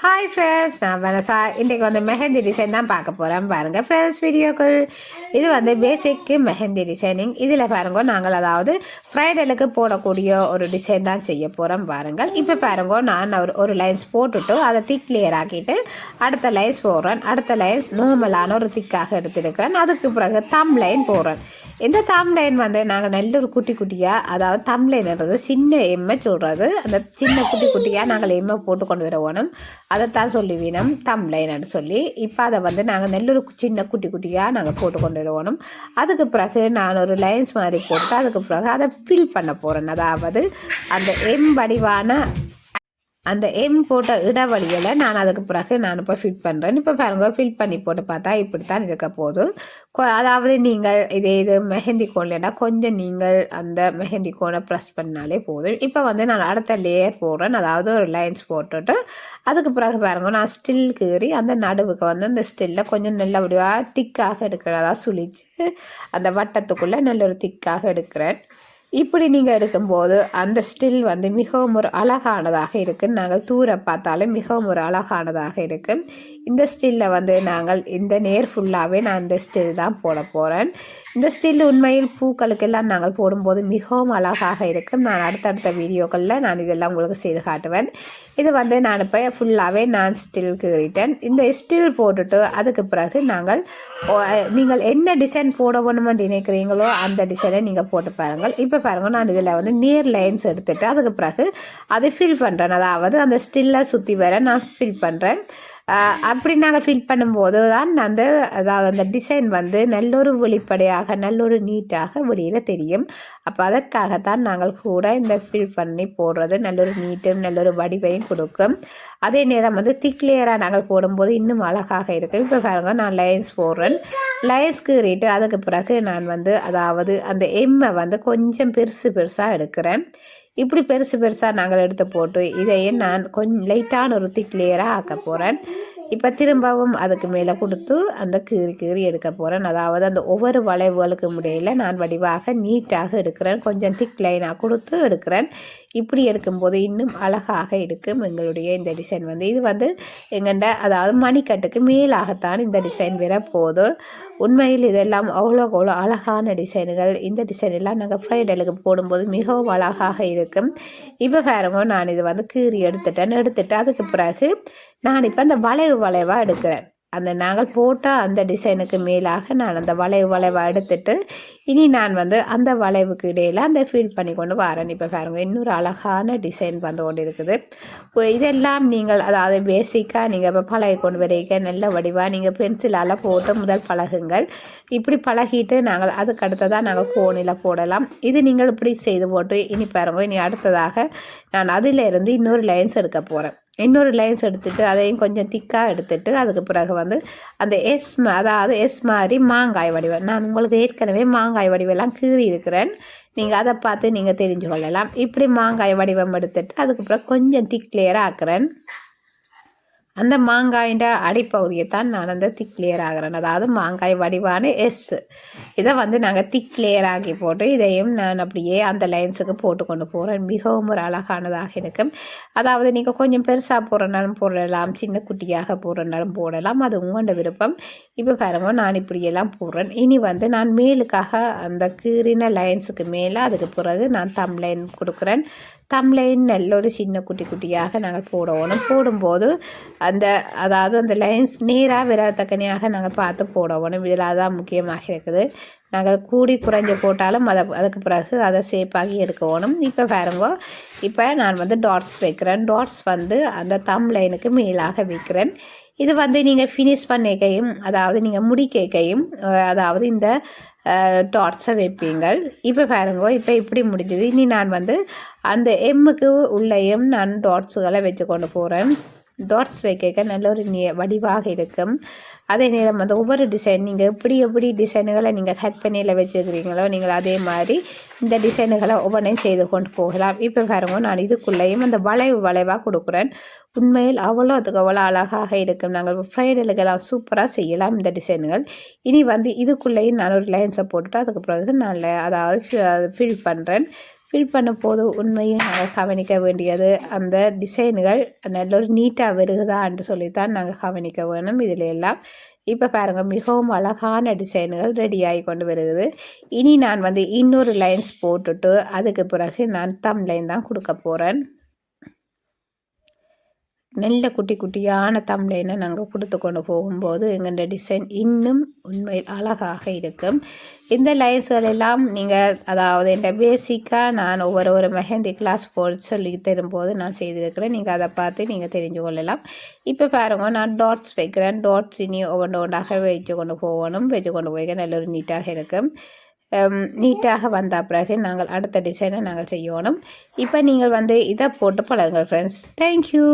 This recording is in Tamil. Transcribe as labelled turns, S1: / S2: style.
S1: ஹாய் ஃப்ரெண்ட்ஸ் நான் வனசா இன்றைக்கி வந்து மெஹந்தி டிசைன் தான் பார்க்க போகிறேன் பாருங்கள் ஃப்ரெண்ட்ஸ் வீடியோக்கள். இது வந்து பேசிக்கு மெஹந்தி டிசைனிங் இதில் பாருங்க நாங்கள் அதாவது ஃப்ரைடலுக்கு போடக்கூடிய ஒரு டிசைன் தான் செய்ய போகிறோம் பாருங்கள் இப்போ பாருங்க நான் ஒரு ஒரு லைன்ஸ் போட்டுட்டு அதை திக் கிளியர் ஆக்கிட்டு அடுத்த லைன்ஸ் போடுறேன். அடுத்த லைன்ஸ் நார்மலான ஒரு திக்காக எடுத்துருக்கிறேன் அதுக்கு பிறகு தம் லைன் போடுறேன். இந்த தம்லைன் வந்து நாங்கள் நல்ல ஒரு குட்டி குட்டியாக அதாவது தம்லைன்றது சின்ன எம்மை சொல்கிறது அந்த சின்ன குட்டி குட்டியாக நாங்கள் எம்மை போட்டு கொண்டு அதை அதைத்தான் சொல்லி வீணம் சொல்லி. இப்போ அதை வந்து நாங்கள் நல்ல ஒரு சின்ன குட்டி குட்டியாக நாங்கள் போட்டு கொண்டு வரணும் அதுக்கு பிறகு நான் ஒரு லைன்ஸ் மாதிரி போட்டு அதுக்கு பிறகு அதை ஃபில் பண்ண போகிறேன் அதாவது அந்த எம் வடிவான அந்த எம் போட்ட இடவழியில் நான் அதுக்கு பிறகு நான் இப்போ ஃபிட் பண்ணுறேன் இப்போ பாருங்க ஃபில் பண்ணி போட்டு பார்த்தா இப்படித்தான் இருக்க போதும் அதாவது நீங்கள் இதே இது மெஹந்தி கோன்லனா கொஞ்சம் நீங்கள் அந்த மெஹந்தி கோனை ப்ரெஸ் பண்ணாலே போதும். இப்போ வந்து நான் அடுத்த லேயர் போடுறேன். அதாவது ஒரு லைன்ஸ் போட்டுட்டு அதுக்கு பிறகு பாருங்க நான் ஸ்டில் கீறி அந்த நடுவுக்கு வந்து அந்த ஸ்டில்ல கொஞ்சம் நல்லபடியாக திக்காக எடுக்கிறேன் அதாவது சுழிச்சு அந்த வட்டத்துக்குள்ளே நல்ல ஒரு திக்காக எடுக்கிறேன். இப்படி நீங்கள் எடுக்கும்போது அந்த ஸ்டில் வந்து மிகவும் ஒரு அழகானதாக இருக்கு. நாங்கள் தூர பார்த்தாலும் மிகவும் ஒரு அழகானதாக இருக்கு. இந்த ஸ்டில்ல வந்து நாங்கள் இந்த நேர் ஃபுல்லாகவே நான் இந்த ஸ்டில் தான் போட போகிறேன் இந்த ஸ்டில் உண்மையில் பூக்களுக்கெல்லாம் நாங்கள் போடும்போது மிகவும் அழகாக இருக்கும். நான் அடுத்தடுத்த வீடியோக்களில் நான் இதெல்லாம் உங்களுக்கு செய்து காட்டுவேன். இது வந்து நான் இப்போ ஃபுல்லாகவே நான் ஸ்டில் கீறிட்டேன் இந்த ஸ்டில் போட்டுட்டு அதுக்கு பிறகு நாங்கள் நீங்கள் என்ன டிசைன் போட வேணுமென்று நினைக்கிறீங்களோ அந்த டிசைனை நீங்கள் போட்டு பாருங்கள். இப்போ பாருங்கள் நான் இதில் வந்து நேர் லைன்ஸ் எடுத்துகிட்டு அதுக்கு பிறகு அதை ஃபில் பண்ணுறேன் அதாவது அந்த ஸ்டில்லை சுற்றி வர நான் ஃபில் பண்ணுறேன் அப்படி நாங்கள் ஃபில் பண்ணும்போது தான் அந்த அதாவது அந்த டிசைன் வந்து நல்லொரு வெளிப்படையாக நல்லொரு நீட்டாக வெளியில் தெரியும். அப்போ அதற்காகத்தான் நாங்கள் கூட இந்த ஃபில் பண்ணி போடுறது நல்லொரு நீட்டும் நல்லொரு வடிவையும் கொடுக்கும். அதே நேரம் வந்து திக் லேயராக நாங்கள் போடும்போது இன்னும் அழகாக இருக்கும். இப்போ பாருங்க நான் லைன்ஸ் போடுறேன். லைன்ஸ் கீறிட்டு அதுக்கு பிறகு நான் வந்து அதாவது அந்த எம்மை வந்து கொஞ்சம் பெருசு பெருசாக எடுக்கிறேன். இப்படி பெருசு பெருசாக நாங்கள் எடுத்து போட்டு இதையே நான் கொஞ்சம் லைட்டான ருத்தி கிளியராக ஆக்க போகிறேன் இப்போ திரும்பவும் அதுக்கு மேலே கொடுத்து அந்த கீறி கீறி எடுக்க போகிறேன் அதாவது அந்த ஒவ்வொரு வளைவுகளுக்கு முடியல நான் வடிவாக நீட்டாக எடுக்கிறேன். கொஞ்சம் திக் லைனாக கொடுத்து எடுக்கிறேன். இப்படி எடுக்கும்போது இன்னும் அழகாக இருக்கும் எங்களுடைய இந்த டிசைன் வந்து. இது வந்து எங்கண்ட அதாவது மணிக்கட்டுக்கு மேலாகத்தான் இந்த டிசைன் வர உண்மையில் இதெல்லாம் அவ்வளோ அவ்வளோ அழகான டிசைனுகள் இந்த டிசைன் எல்லாம் நாங்கள் ஃப்ரைடலுக்கு போடும்போது மிகவும் அழகாக இருக்கும். இப்போ பாருங்க நான் இது வந்து கீறி எடுத்துட்டேன். எடுத்துட்டு அதுக்கு பிறகு நான் இப்போ அந்த வளைவு வளைவாக எடுக்கிறேன். அந்த நாங்கள் போட்ட அந்த டிசைனுக்கு மேலாக நான் அந்த வளைவு வளைவாக எடுத்துட்டு இனி நான் வந்து அந்த வளைவுக்கு இடையில் அந்த ஃபீல் பண்ணி கொண்டு வரேன். இப்போ பாருங்கள் இன்னொரு அழகான டிசைன் வந்து கொண்டு இருக்குது இப்போ இதெல்லாம் நீங்கள் அதாவது பேசிக்காக நீங்கள் இப்போ பழகி கொண்டு வரீங்க நல்ல வடிவாக நீங்கள் பென்சிலால் போட்டு முதல் பழகுங்கள். இப்படி பழகிட்டு நாங்கள் அதுக்கு அடுத்ததாக நாங்கள் ஃபோனில் போடலாம். இது நீங்கள் இப்படி செய்து போட்டு இனி பாருங்க இனி அடுத்ததாக நான் அதிலிருந்து இன்னொரு லைன்ஸ் எடுக்க போகிறேன் இன்னொரு லைன்ஸ் எடுத்துட்டு அதையும் கொஞ்சம் திக்காக எடுத்துட்டு அதுக்கு பிறகு வந்து அந்த எஸ் அதாவது எஸ் மாதிரி மாங்காய் வடிவம். நான் உங்களுக்கு ஏற்கனவே மாங்காய் வடிவெல்லாம் கீறி இருக்கிறேன். நீங்கள் அதை பார்த்து நீங்கள் தெரிஞ்சு கொள்ளலாம் இப்படி மாங்காய் வடிவம் எடுத்துட்டு அதுக்கு பிறகு கொஞ்சம் திக் கிளியராக ஆக்குறேன். அந்த மாங்காயின் அடிப்பகுதியை தான் நான் அந்த திக் லேயர் ஆகிறேன். அதாவது மாங்காய் வடிவான எஸ் இதை வந்து நாங்கள் திக் லேயர் ஆக்கி போட்டு இதையும் நான் அப்படியே அந்த லைன்ஸுக்கு போட்டு கொண்டு போகிறேன் மிகவும் ஒரு அழகானதாக இருக்கும். அதாவது நீங்கள் கொஞ்சம் பெருசாக போடுறனாலும் போடலாம் சின்ன குட்டியாக போடுறனாலும் போடலாம். அது உங்களோட விருப்பம். இப்போ பாருங்க நான் இப்படியெல்லாம் போடுறேன். இனி வந்து நான் மேலுக்காக அந்த கீறின லைன்ஸுக்கு மேலே அதுக்கு பிறகு நான் தம் லைன் கொடுக்குறேன். தம்லைன் நல்ல ஒரு சின்ன குட்டி குட்டியாக நாங்கள் போடணும். போடும்போது அந்த அதாவது அந்த லைன்ஸ் நேராக விரத்தக்கனியாக நாங்கள் பார்த்து போடணும் இதில் அதான் முக்கியமாக இருக்குது நாங்கள் கூடி குறைஞ்சி போட்டாலும் அதை அதுக்கு பிறகு அதை சேப்பாகி எடுக்கணும். இப்போ பாருங்க இப்போ நான் வந்து டாட்ஸ் வைக்கிறேன். டாட்ஸ் வந்து அந்த தம் லைனுக்கு மேலாக வைக்கிறேன். இது வந்து நீங்கள் ஃபினிஷ் பண்ணிக்கையும் அதாவது நீங்கள் முடிக்கையும் அதாவது இந்த டாட்ஸை வைப்பீங்கள். இப்போ பாருங்க இப்போ இப்படி முடிஞ்சது. இனி நான் வந்து அந்த எம்முக்கு உள்ளேயும் நான் டாட்ஸுகளை வச்சு கொண்டு போகிறேன் டாட்ஸ் வைக்க நல்ல ஒரு வடிவாக இருக்கும். அதே நேரம் அந்த ஒவ்வொரு டிசைன் நீங்கள் எப்படி எப்படி டிசைனுகளை நீங்கள் கட் பண்ணியில் வச்சுருக்கிறீங்களோ நீங்கள் அதே மாதிரி இந்த டிசைனுகளை ஒவ்வொன்றையும் செய்து கொண்டு போகலாம். இப்போ பாருங்க நான் இதுக்குள்ளேயும் அந்த வளைவு வளைவாக கொடுக்குறேன். உண்மையில் அவ்வளோ அதுக்கு அவ்வளோ அழகாக இருக்கும். நாங்கள் ஃப்ரைடலுக்கெல்லாம் சூப்பராக செய்யலாம் இந்த டிசைனுகள் இனி வந்து இதுக்குள்ளேயும் நான் ஒரு லைன்ஸை போட்டுட்டு அதுக்கு பிறகு நான் அதாவது ஃபில் பண்ணுறேன் ஃபில் பண்ண போது உண்மையும் நாங்கள் கவனிக்க வேண்டியது அந்த டிசைன்கள் நல்ல ஒரு நீட்டாக வருகுதான்னு சொல்லித்தான் நாங்கள் கவனிக்க வேணும். இதில் எல்லாம் இப்போ பாருங்கள் மிகவும் அழகான டிசைன்கள் ரெடியாகி கொண்டு வருகிறது இனி நான் வந்து இன்னொரு லைன்ஸ் போட்டுட்டு அதுக்கு பிறகு நான் தம் லைன் தான் கொடுக்க போகிறேன் நல்ல குட்டி குட்டியான தம்ளைனை நாங்கள் கொடுத்து கொண்டு போகும்போது எங்களோட டிசைன் இன்னும் உண்மையில் அழகாக இருக்கும். இந்த லைன்ஸ்கள் எல்லாம் நீங்கள் அதாவது என் பேசிக்காக நான் ஒவ்வொரு ஒரு மெஹந்தி கிளாஸ் போட்டு சொல்லி தரும்போது நான் செய்திருக்கிறேன். நீங்கள் அதை பார்த்து நீங்கள் தெரிஞ்சு கொள்ளலாம். இப்போ பாருங்கள் நான் டாட்ஸ் வைக்கிறேன். டாட்ஸ் இனி ஒவ்வொன்று ஒன்றாக வச்சு கொண்டு போகணும். வச்சு கொண்டு போய் நல்ல ஒரு நீட்டாக இருக்கும். நீட்டாக வந்த பிறகு நாங்கள் அடுத்த டிசைனை நாங்கள் செய்யணும். இப்போ நீங்கள் வந்து இதை போட்டு பழகுங்கள் ஃப்ரெண்ட்ஸ் தேங்க்யூ